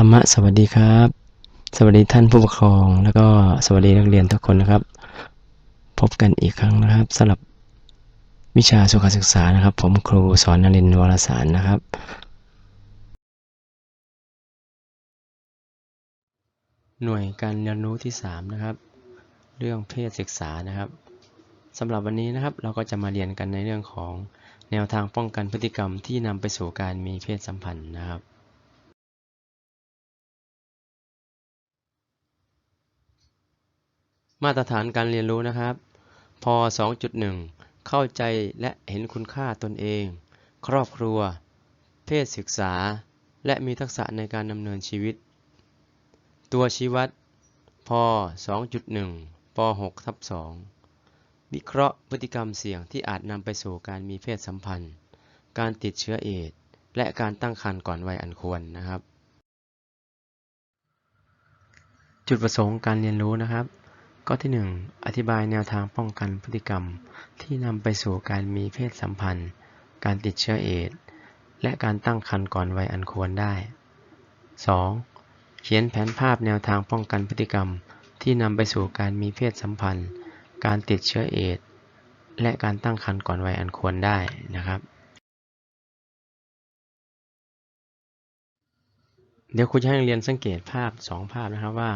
รรมะสวัสดีครับ สวัสดีท่านผู้ปกครอง แล้วก็สวัสดีนักเรียนทุกคนนะครับ พบกันอีกครั้งนะครับสำหรับวิชาสุขศึกษานะครับ ผมครูสอนนรินทร์วรสารนะครับ หน่วยการเรียนรู้ที่ 3 นะครับ เรื่องเพศศึกษานะครับสำหรับวันนี้นะครับเราก็จะมาเรียนกันในเรื่องของแนวทางป้องกันพฤติกรรมที่นำไปสู่การมีเพศสัมพันธ์นะครับ มาตรฐานการเรียนรู้นะครับพ2.1 เข้าใจและเห็นคุณค่าตนเอง ครอบครัว เพศศึกษา และมีทักษะในการดำเนินชีวิต ตัวชี้วัดพ2.1 ป 6 ทับ 2 วิเคราะห์พฤติกรรมเสี่ยงที่อาจนำไปสู่การมีเพศสัมพันธ์ การติดเชื้อเอดและการตั้งครรภ์ก่อนวัยอันควรนะครับ จุดประสงค์การเรียนรู้นะครับ ข้อที่ 1 อธิบายแนวทางป้องกันพฤติกรรม ที่นำไปสู่การมีเพศสัมพันธ์ การติดเชื้อเอดและการตั้งครรภ์ก่อนวัยอันควรได้ 2. เขียนแผนภาพแนวทางป้องกันพฤติกรรม ที่นำไปสู่การมีเพศสัมพันธ์ การติดเชื้อเอดและการตั้งครรภ์ก่อนวัยอันควรได้นะครับ เดี๋ยวครูจะให้นักเรียนสังเกตภาพ 2 ภาพนะครับว่า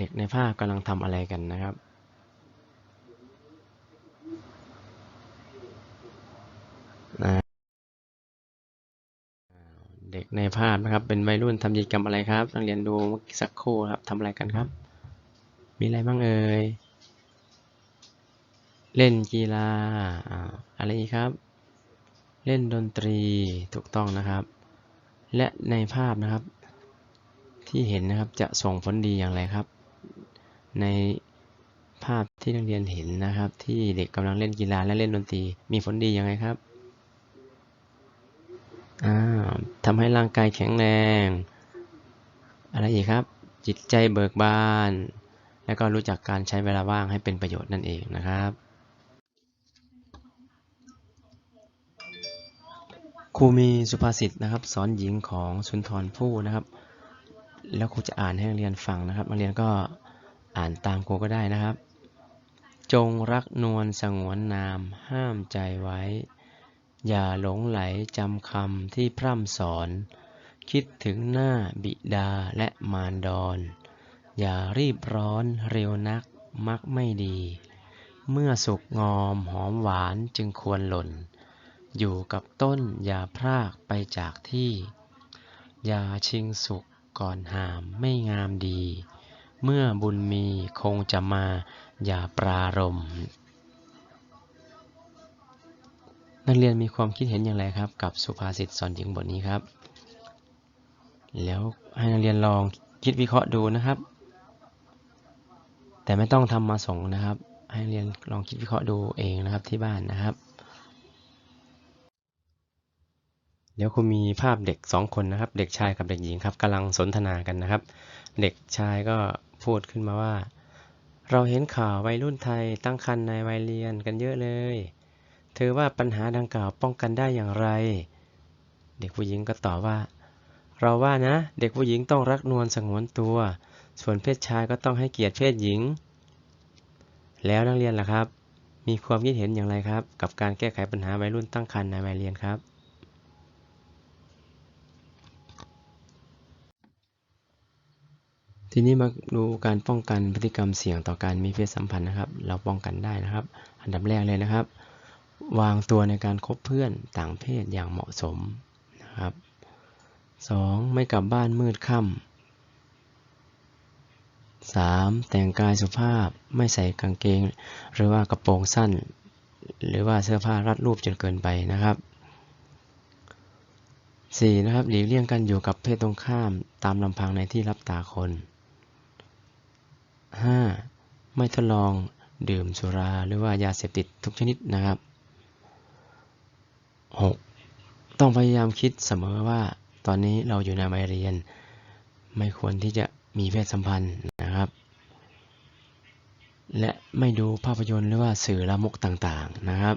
เด็กในภาพกำลังทำอะไรกันนะครับเด็กในภาพนะครับ เป็นวัยรุ่นทำกิจกรรมอะไรครับนักเรียนดูเมื่อกี้สักครู่ครับทำอะไรกันครับ มีอะไรบ้างเอ่ยเล่นกีฬาอ่าอะไรอีกครับ เล่นดนตรีถูกต้องนะครับ และในภาพนะครับ ที่เห็นนะครับจะส่งผลดีอย่างไรครับ ในภาพที่นักเรียนเห็นนะครับ ที่เด็กกำลังเล่นกีฬาและเล่นดนตรี มีผลดียังไงครับอ่าทำให้ร่างกายแข็งแรง อะไรอีกครับ จิตใจเบิกบาน แล้วก็รู้จักการใช้เวลาว่างให้เป็นประโยชน์นั่นเองนะครับครูมีสุภาษิตนะครับ สอนหญิงของสุนทรภู่นะครับ แล้วครูจะอ่านให้นักเรียนฟังนะครับนักเรียนก็ อ่านตามครูก็ได้นะครับ จงรักนวลสงวนนาม ห้ามใจไว้ อย่าหลงไหลจำคำที่พร่ำสอน คิดถึงหน้าบิดาและมารดอน อย่ารีบร้อนเร็วนักมักไม่ดี เมื่อสุกงอมหอมหวานจึงควรหล่น อยู่กับต้นอย่าพรากไปจากที่ อย่าชิงสุขก่อนหามไม่งามดี เมื่อบุญมีคงจะมาอย่าปรารมนักเรียนมีความคิดเห็นอย่างไรครับ กับสุภาษิตสอนหญิงบทนี้ครับ แล้วให้นักเรียนลองคิดวิเคราะห์ดูนะครับ แต่ไม่ต้องทำมาส่งนะครับ ให้นักเรียนลองคิดวิเคราะห์ดูเองนะครับที่บ้านนะครับ เดี๋ยวครูมีภาพเด็กสองคนนะครับ เด็กชายกับเด็กหญิงครับกำลังสนทนากันนะครับ เด็กชายก็ พูดขึ้นมาว่า เราเห็นข่าววัยรุ่นไทยตั้งครรภ์ในวัยเรียนกันเยอะเลย เธอว่าปัญหาดังกล่าวป้องกันได้อย่างไร เด็กผู้หญิงก็ตอบว่า เราว่านะ เด็กผู้หญิงต้องรักนวลสงวนตัว ส่วนเพศชายก็ต้องให้เกียรติเพศหญิง แล้วนักเรียนล่ะครับ มีความคิดเห็นอย่างไรครับ กับการแก้ไขปัญหาวัยรุ่นตั้งครรภ์ในวัยเรียนครับ ทีนี้มาดูการป้องกันพฤติกรรมเสี่ยงต่อการมีเพศสัมพันธ์นะครับ เราป้องกันได้นะครับ อันดับแรกเลยนะครับ วางตัวในการคบเพื่อนต่างเพศอย่างเหมาะสมนะครับ 2. ไม่กลับบ้านมืดค่ำ 3. แต่งกายสุภาพไม่ใส่กางเกง หรือว่ากระโปรงสั้น หรือว่าเสื้อผ้ารัดรูปจนเกินไปนะครับ 4. นะครับหลีกเลี่ยงการอยู่กับเพศตรงข้ามตามลำพังในที่รับตาคน 5. ไม่ทดลองดื่มสุราหรือว่ายาเสพติดทุกชนิดนะครับ 6. ต้องพยายามคิดเสมอว่า ตอนนี้เราอยู่ในวัยเรียน ไม่ควรที่จะมีเพศสัมพันธ์นะครับ และไม่ดูภาพยนตร์หรือว่าสื่อละมกต่างๆนะครับ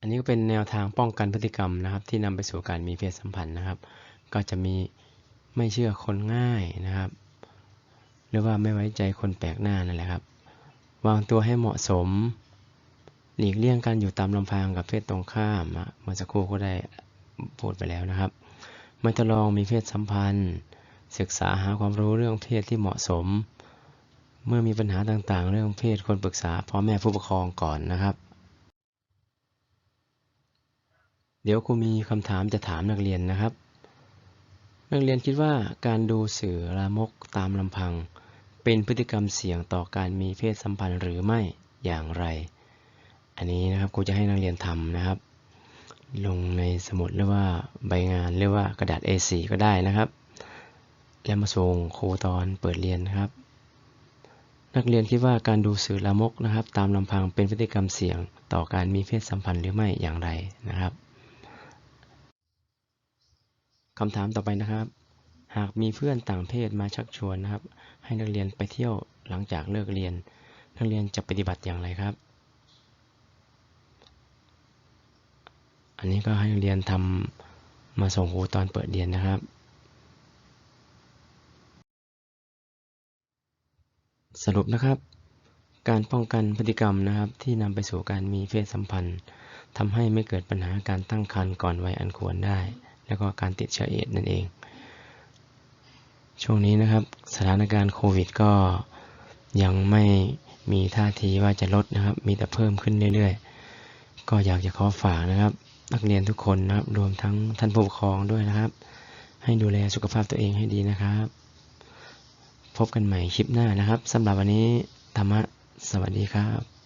อันนี้ก็เป็นแนวทางป้องกันพฤติกรรมนะครับ ที่นำไปสู่การมีเพศสัมพันธ์นะครับ ก็จะมีไม่เชื่อคนง่ายนะครับ หรือว่าไม่ไว้ใจคนแปลกหน้านั่นแหละครับ วางตัวให้เหมาะสม หลีกเลี่ยงการอยู่ตามลำพังกับเพศตรงข้ามอะเมื่อสักครู่ก็ได้พูดไปแล้วนะครับไม่ทดลองมีเพศสัมพันธ์ ศึกษาหาความรู้เรื่องเพศที่เหมาะสม เมื่อมีปัญหาต่างๆ เรื่องเพศควรปรึกษาพ่อแม่ผู้ปกครองก่อนนะครับ เดี๋ยวครูมีคำถามจะถามนักเรียนนะครับ นักเรียนคิดว่าการดูสื่อลามกตามลำพัง เป็นพฤติกรรมเสี่ยงต่อการมีเพศสัมพันธ์หรือไม่อย่างไร อันนี้นะครับครูจะให้นักเรียนทำนะครับ ลงในสมุดหรือว่าใบงานหรือว่ากระดาษ A4 ก็ได้นะครับ แล้วมาส่งครูตอนเปิดเรียนนะครับ นักเรียนคิดว่าการดูสื่อลามกนะครับ ตามลำพังเป็นพฤติกรรมเสี่ยงต่อการมีเพศสัมพันธ์หรือไม่อย่างไรนะครับ คำถามต่อไปนะครับ หากมีเพื่อนต่างเพศมาชักชวนนะครับ ให้นักเรียนไปเที่ยวหลังจากเลิกเรียน นักเรียนจะปฏิบัติอย่างไรครับ อันนี้ก็ให้นักเรียนทำมาส่งครูตอนเปิดเรียนนะครับ สรุปนะครับ การป้องกันพฤติกรรมนะครับ ที่นำไปสู่การมีเพศสัมพันธ์ทำให้ไม่เกิดปัญหาการตั้งครรภ์ก่อนวัยอันควรได้ แล้วก็การติดเชื้อเอดนั่นเอง ช่วงนี้นะครับสถานการณ์โควิดก็ยังไม่มีท่าทีว่าจะลดนะครับ มีแต่เพิ่มขึ้นเรื่อยๆ ก็อยากจะขอฝากนะครับ นักเรียนทุกคนนะครับ รวมทั้งท่านผู้ปกครองด้วยนะครับ ให้ดูแลสุขภาพตัวเองให้ดีนะครับ พบกันใหม่คลิปหน้านะครับสำหรับวันนี้ธรรมะสวัสดีครับ